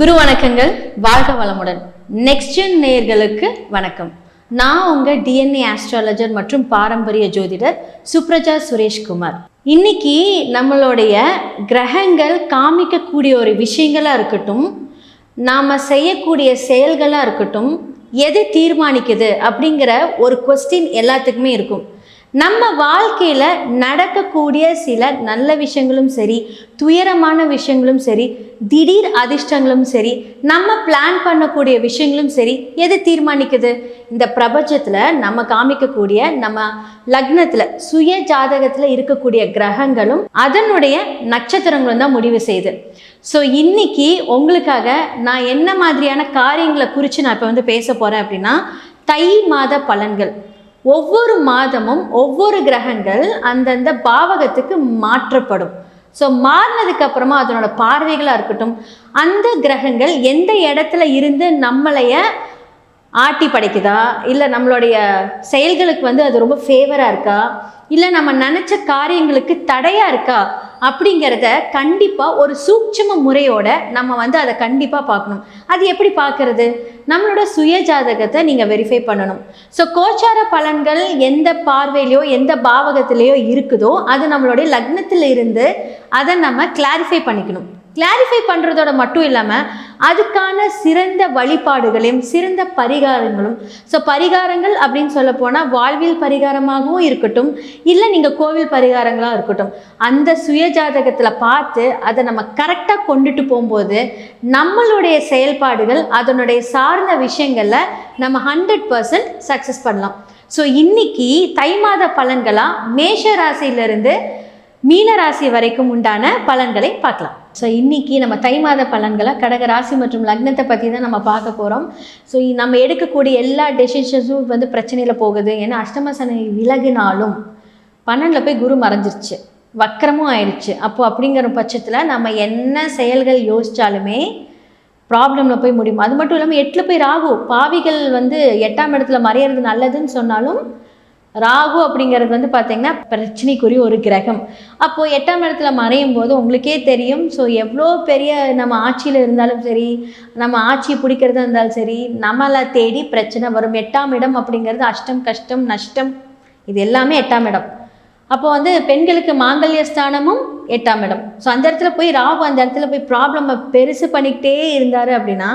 குரு வணக்கங்கள் வாழ்க வளமுடன். நெக்ஸ்ட் ஜென் நேயர்களுக்கு வணக்கம். நான் உங்க டிஎன்ஏ ஆஸ்ட்ராலஜர் மற்றும் பாரம்பரிய ஜோதிடர் சுப்ரஜா சுரேஷ்குமார். இன்னைக்கு நம்மளுடைய கிரகங்கள் காமிக்கக்கூடிய ஒரு விஷயங்களாக இருக்கட்டும் நாம் செய்யக்கூடிய செயல்களாக இருக்கட்டும் எது தீர்மானிக்குது அப்படிங்கிற ஒரு கொஸ்டின் எல்லாத்துக்குமே இருக்கும். நம்ம வாழ்க்கையில் நடக்கக்கூடிய சில நல்ல விஷயங்களும் சரி துயரமான விஷயங்களும் சரி திடீர் அதிர்ஷ்டங்களும் சரி நம்ம பிளான் பண்ணக்கூடிய விஷயங்களும் சரி எது தீர்மானிக்குது? இந்த பிரபஞ்சத்தில் நம்ம காமிக்கக்கூடிய நம்ம லக்னத்தில் சுய ஜாதகத்தில் இருக்கக்கூடிய கிரகங்களும் அதனுடைய நட்சத்திரங்களும் தான் முடிவு செய்யுது. ஸோ இன்னைக்கு உங்களுக்காக நான் என்ன மாதிரியான காரியங்களை குறித்து நான் இப்போ வந்து பேச போகிறேன் அப்படின்னா தை மாத பலன்கள். ஒவ்வொரு மாதமும் ஒவ்வொரு கிரகங்கள் அந்தந்த பாவகத்துக்கு மாற்றப்படும். ஸோ மாறினதுக்கு அப்புறமா அதனோட பார்வைகளாக இருக்கட்டும் அந்த கிரகங்கள் எந்த இடத்துல இருந்து நம்மளைய ஆட்டி படைக்குதா? இல்லை நம்மளுடைய செயல்களுக்கு வந்து அது ரொம்ப ஃபேவராக இருக்கா? இல்லை நம்ம நினச்ச காரியங்களுக்கு தடையாக இருக்கா? அப்படிங்கிறத கண்டிப்பாக ஒரு சூட்சும முறையோட நம்ம வந்து அதை கண்டிப்பாக பார்க்கணும். அது எப்படி பார்க்கறது? நம்மளோட சுய ஜாதகத்தை நீங்கள் வெரிஃபை பண்ணணும். ஸோ கோச்சார பலன்கள் எந்த பார்வையிலையோ எந்த பாவகத்திலேயோ இருக்குதோ அது நம்மளுடைய லக்னத்தில் இருந்து அதை நம்ம கிளாரிஃபை பண்ணிக்கணும். கிளாரிஃபை பண்ணுறதோட மட்டும் இல்லாமல் அதுக்கான சிறந்த வழிபாடுகளையும் சிறந்த பரிகாரங்களும் ஸோ பரிகாரங்கள் அப்படின்னு சொல்ல போனால் வாழ்வியல் பரிகாரமாகவும் இருக்கட்டும் இல்லை நீங்கள் கோவில் பரிகாரங்களாக இருக்கட்டும். அந்த சுயஜாதகத்தில் பார்த்து அதை நம்ம கரெக்டாக கொண்டுட்டு போகும்போது நம்மளுடைய செயல்பாடுகள் அதனுடைய சார்ந்த விஷயங்களில் நம்ம ஹண்ட்ரட் பர்சன்ட் சக்ஸஸ் பண்ணலாம். ஸோ இன்னைக்கு தை மாத பலன்களாக மேஷ ராசியிலிருந்து மீன ராசி வரைக்கும் உண்டான பலன்களை பார்க்கலாம். ஸோ இன்றைக்கி நம்ம தை மாத பலன்களை கடக ராசி மற்றும் லக்னத்தை பற்றி தான் நம்ம பார்க்க போகிறோம் ஸோ நம்ம எடுக்கக்கூடிய எல்லா டெசிஷன்ஸும் வந்து பிரச்சனையில் போகுது. ஏன்னா அஷ்டம சனி விலகினாலும் பன்னெண்டில் போய் குரு மறைஞ்சிருச்சு. வக்கரமும் ஆயிடுச்சு அப்போ அப்படிங்கிற பட்சத்தில் நம்ம என்ன செயல்கள் யோசித்தாலுமே ப்ராப்ளமில் போய் முடியும். அது மட்டும் இல்லாமல் எட்டில் போய் ராகு பாவிகள் வந்து எட்டாம் இடத்துல மறையிறது நல்லதுன்னு சொன்னாலும் ராகு அப்படிங்கிறது வந்து பார்த்திங்கன்னா பிரச்சனைக்குரிய ஒரு கிரகம். அப்போது எட்டாம் இடத்துல மறையும் போது உங்களுக்கே தெரியும். ஸோ எவ்வளோ பெரிய நம்ம ஆட்சியில் இருந்தாலும் சரி நம்ம ஆட்சியை பிடிக்கிறதா இருந்தாலும் சரி நம்மளை தேடி பிரச்சனை வரும். எட்டாம் இடம் அப்படிங்கிறது அஷ்டம் கஷ்டம் நஷ்டம் இது எல்லாமே எட்டாம் இடம். அப்போ வந்து பெண்களுக்கு மாங்கல்ய ஸ்தானமும் எட்டாம் இடம். ஸோ அந்த இடத்துல போய் ராகு அந்த இடத்துல போய் ப்ராப்ளமை பெருசு பண்ணிக்கிட்டே இருந்தார் அப்படின்னா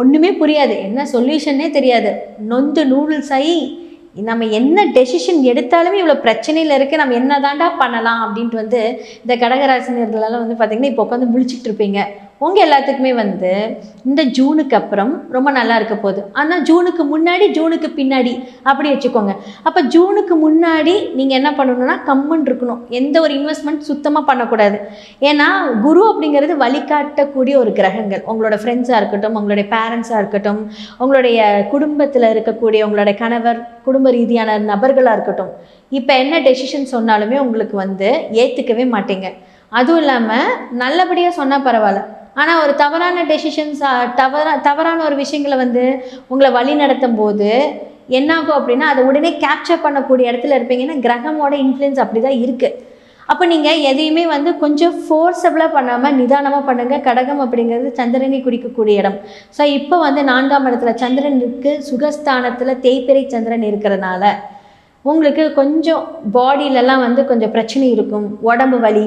ஒன்றுமே புரியாது. என்ன சொல்யூஷன்னே தெரியாது. நொந்து நூடுல்ஸ் ஆகி நம்ம என்ன டெசிஷன் எடுத்தாலுமே இவ்வளோ பிரச்சனையில் இருக்குது நம்ம என்ன தாண்டா பண்ணலாம் அப்படின்ட்டு வந்து இந்த கடகராசினியர்களெல்லாம் வந்து பார்த்திங்கன்னா இப்போ உட்காந்து முழிச்சிட்டு இருப்பீங்க. உங்கள் எல்லாத்துக்குமே வந்து இந்த ஜூனுக்கு அப்புறம் ரொம்ப நல்லா இருக்க போகுது. ஆனால் ஜூனுக்கு முன்னாடி ஜூனுக்கு பின்னாடி அப்படி வச்சுக்கோங்க. அப்போ ஜூனுக்கு முன்னாடி நீங்கள் என்ன பண்ணணும்னா கம்மன் இருக்கணும். எந்த ஒரு இன்வெஸ்ட்மெண்ட் சுத்தமாக பண்ணக்கூடாது. ஏன்னா குரு அப்படிங்கிறது வழிகாட்டக்கூடிய ஒரு கிரகங்கள். உங்களோட ஃப்ரெண்ட்ஸாக இருக்கட்டும் உங்களுடைய பேரண்ட்ஸாக இருக்கட்டும் உங்களுடைய குடும்பத்தில் இருக்கக்கூடிய உங்களுடைய கணவர் குடும்ப ரீதியான நபர்களாக இருக்கட்டும். இப்போ என்ன டெசிஷன் சொன்னாலுமே உங்களுக்கு வந்து ஏற்றுக்கவே மாட்டீங்க. அதுவும் இல்லாமல் நல்லபடியாக சொன்னால் பரவாயில்ல. ஆனால் ஒரு தவறான டெசிஷன்ஸ் தவறா தவறான ஒரு விஷயங்களை வந்து உங்களை வழி நடத்தும் போது என்னாகும் அப்படின்னா அதை உடனே கேப்சர் பண்ணக்கூடிய இடத்துல இருப்பீங்கன்னா கிரகமோட இன்ஃப்ளூயன்ஸ் அப்படி தான் இருக்குது அப்போ நீங்கள் எதையுமே வந்து கொஞ்சம் ஃபோர்ஸபிளாக பண்ணாமல் நிதானமாக பண்ணுங்கள் கடகம் அப்படிங்கிறது சந்திரனை குறிக்கக்கூடிய இடம். ஸோ இப்போ வந்து நான்காம் இடத்துல சந்திரன் இருக்குது சுகஸ்தானத்தில் தேய்பிரை சந்திரன் இருக்கிறதுனால உங்களுக்கு கொஞ்சம் பாடியிலலாம் வந்து கொஞ்சம் பிரச்சனை இருக்கும். உடம்பு வலி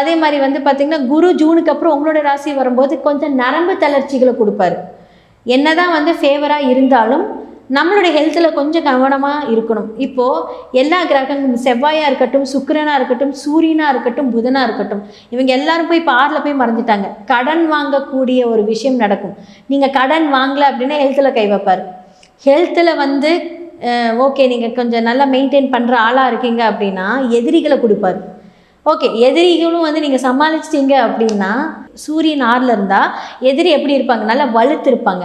அதே மாதிரி வந்து பார்த்திங்கன்னா குரு ஜூனுக்கு அப்புறம் உங்களோட ராசி வரும்போது கொஞ்சம் நரம்பு தளர்ச்சிகளை கொடுப்பாரு. என்ன தான் வந்து ஃபேவராக இருந்தாலும் நம்மளுடைய ஹெல்த்தில் கொஞ்சம் கவனமாக இருக்கணும். இப்போது எல்லா கிரகங்களும் செவ்வாயாக இருக்கட்டும் சுக்கிரனாக இருக்கட்டும் சூரியனாக இருக்கட்டும் புதனாக இருக்கட்டும் இவங்க எல்லாரும் போய் பாரில் போய் மறைஞ்சிட்டாங்க. கடன் வாங்கக்கூடிய ஒரு விஷயம் நடக்கும். நீங்கள் கடன் வாங்கலை அப்படின்னா ஹெல்த்தில் கை வைப்பார். ஹெல்த்தில் வந்து ஓகே நீங்கள் கொஞ்சம் நல்லா மெயின்டைன் பண்ணுற ஆளாக இருக்கீங்க அப்படின்னா எதிரிகளை கொடுப்பாரு. ஓகே எதிரிகளும் வந்து நீங்கள் சமாளிச்சிட்டீங்க அப்படின்னா சூரியன் ஆறில் இருந்தால் எதிரி எப்படி இருப்பாங்க? நல்லா வலுத்து இருப்பாங்க.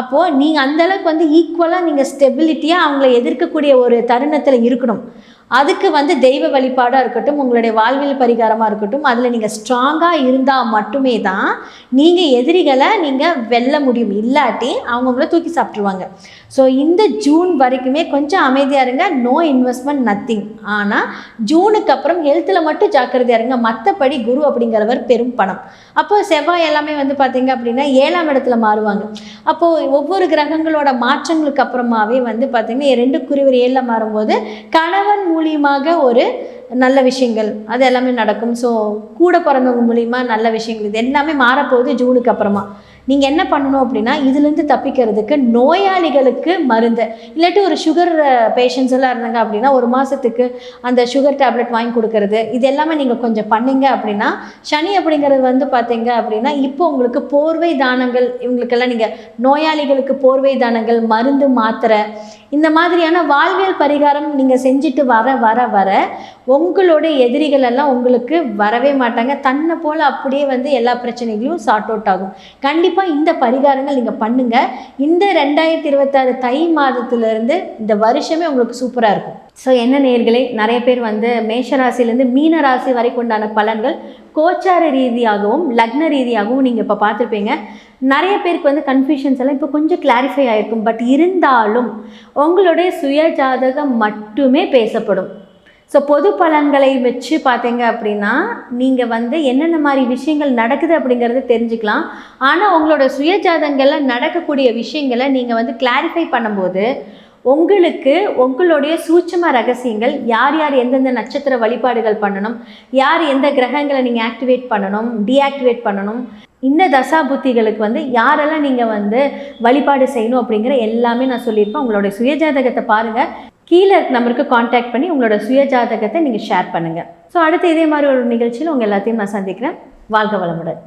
அப்போது நீங்கள் அந்தளவுக்கு வந்து ஈக்குவலாக நீங்கள் ஸ்டெபிலிட்டியாக அவங்கள எதிர்க்கக்கூடிய ஒரு தருணத்தில் இருக்கணும். அதுக்கு வந்து தெய்வ வழிபாடாக இருக்கட்டும் உங்களுடைய வாழ்வியல் பரிகாரமாக இருக்கட்டும் அதில் நீங்கள் ஸ்ட்ராங்காக இருந்தால் மட்டுமே தான் நீங்கள் எதிரிகளை நீங்கள் வெல்ல முடியும். இல்லாட்டி அவங்க உங்களை தூக்கி சாப்பிட்ருவாங்க ஸோ இந்த ஜூன் வரைக்குமே கொஞ்சம் அமைதியாக இருங்க. நோ இன்வெஸ்ட்மெண்ட் நத்திங் ஆனால் ஜூனுக்கு அப்புறம் ஹெல்த்தில் மட்டும் ஜாக்கிரதையாக இருங்க. மற்றபடி குரு அப்படிங்கிறவர் பெரும் பணம். அப்போ செவ்வாய் எல்லாமே வந்து பார்த்தீங்க அப்படின்னா ஏழாம் இடத்துல மாறுவாங்க. அப்போது ஒவ்வொரு கிரகங்களோட மாற்றங்களுக்கு அப்புறமாவே வந்து பார்த்தீங்கன்னா ரெண்டு குறிவர் ஏழில் மாறும்போது கணவன் மூலம் மூலியமாக ஒரு நல்ல விஷயங்கள். அது எல்லாமே நடக்கும். ஸோ கூட பிறந்தவங்க மூலியமா நல்ல விஷயங்கள். இது எல்லாமே மாறப்போகுது ஜூனுக்கு அப்புறமா. நீங்கள் என்ன பண்ணணும் அப்படின்னா இதுலேருந்து தப்பிக்கிறதுக்கு நோயாளிகளுக்கு மருந்து. இல்லாட்டி ஒரு சுகர் பேஷண்ட்ஸ் எல்லாம் இருந்தாங்க அப்படின்னா ஒரு மாதத்துக்கு அந்த சுகர் டேப்லெட் வாங்கி கொடுக்கறது. இது எல்லாமே நீங்கள் கொஞ்சம் பண்ணீங்க அப்படின்னா சனி அப்படிங்கிறது வந்து பார்த்தீங்க அப்படின்னா இப்போ உங்களுக்கு போர்வை தானங்கள் இவங்களுக்கெல்லாம் நீங்கள் நோயாளிகளுக்கு போர்வை தானங்கள் மருந்து மாத்திரை இந்த மாதிரியான வாழ்வியல் பரிகாரம் நீங்கள் செஞ்சுட்டு வர வர வர உங்களோட எதிரிகள் எல்லாம் உங்களுக்கு வரவே மாட்டாங்க. தன்னை போல் அப்படியே வந்து எல்லா பிரச்சனைகளையும் சார்ட் அவுட் ஆகும். கண்டிப்பாக கண்டிப்பாக இந்த பரிகாரங்கள் நீங்கள் பண்ணுங்கள் இந்த ரெண்டாயிரத்தி இருபத்தாறு தை மாதத்துலேருந்து இந்த வருஷமே உங்களுக்கு சூப்பராக இருக்கும். ஸோ என்ன நேர்களே நிறைய பேர் வந்து மேஷ ராசியிலேருந்து மீன ராசி வரைக்கும் உண்டான பலன்கள் கோச்சார ரீதியாகவும் லக்ன ரீதியாகவும் நீங்கள் இப்போ பார்த்துருப்பீங்க. நிறைய பேருக்கு வந்து கன்ஃபியூஷன்ஸ் எல்லாம் இப்போ கொஞ்சம் கிளாரிஃபை ஆகிருக்கும் பட் இருந்தாலும் உங்களுடைய சுய ஜாதகம் மட்டுமே பேசப்படும். ஸோ பொது பலன்களை வச்சு பார்த்தீங்க அப்படின்னா நீங்கள் வந்து என்னென்ன மாதிரி விஷயங்கள் நடக்குது அப்படிங்கிறத தெரிஞ்சுக்கலாம். ஆனால் உங்களோட சுயஜாதங்களில் நடக்கக்கூடிய விஷயங்களை நீங்கள் வந்து கிளாரிஃபை பண்ணும்போது உங்களுக்கு உங்களுடைய சூட்சம ரகசியங்கள் யார் யார் எந்தெந்த நட்சத்திர வழிபாடுகள் பண்ணணும் யார் எந்த கிரகங்களை நீங்கள் ஆக்டிவேட் பண்ணணும் டீஆக்டிவேட் பண்ணணும் இந்த தசா புத்திகளுக்கு வந்து யாரெல்லாம் நீங்கள் வந்து வழிபாடு செய்யணும் அப்படிங்கிற எல்லாமே நான் சொல்லியிருப்பேன். உங்களுடைய சுயஜாதகத்தை பாருங்கள் கீழே நம்பருக்கு காண்டாக்ட் பண்ணி உங்களோட சுயஜாதகத்தை நீங்கள் ஷேர் பண்ணுங்கள் ஸோ அடுத்து இதே மாதிரி ஒரு நிகழ்ச்சியில் உங்கள் எல்லாத்தையும் நான் சந்திக்கிறேன். வாழ்க வளமுடன்.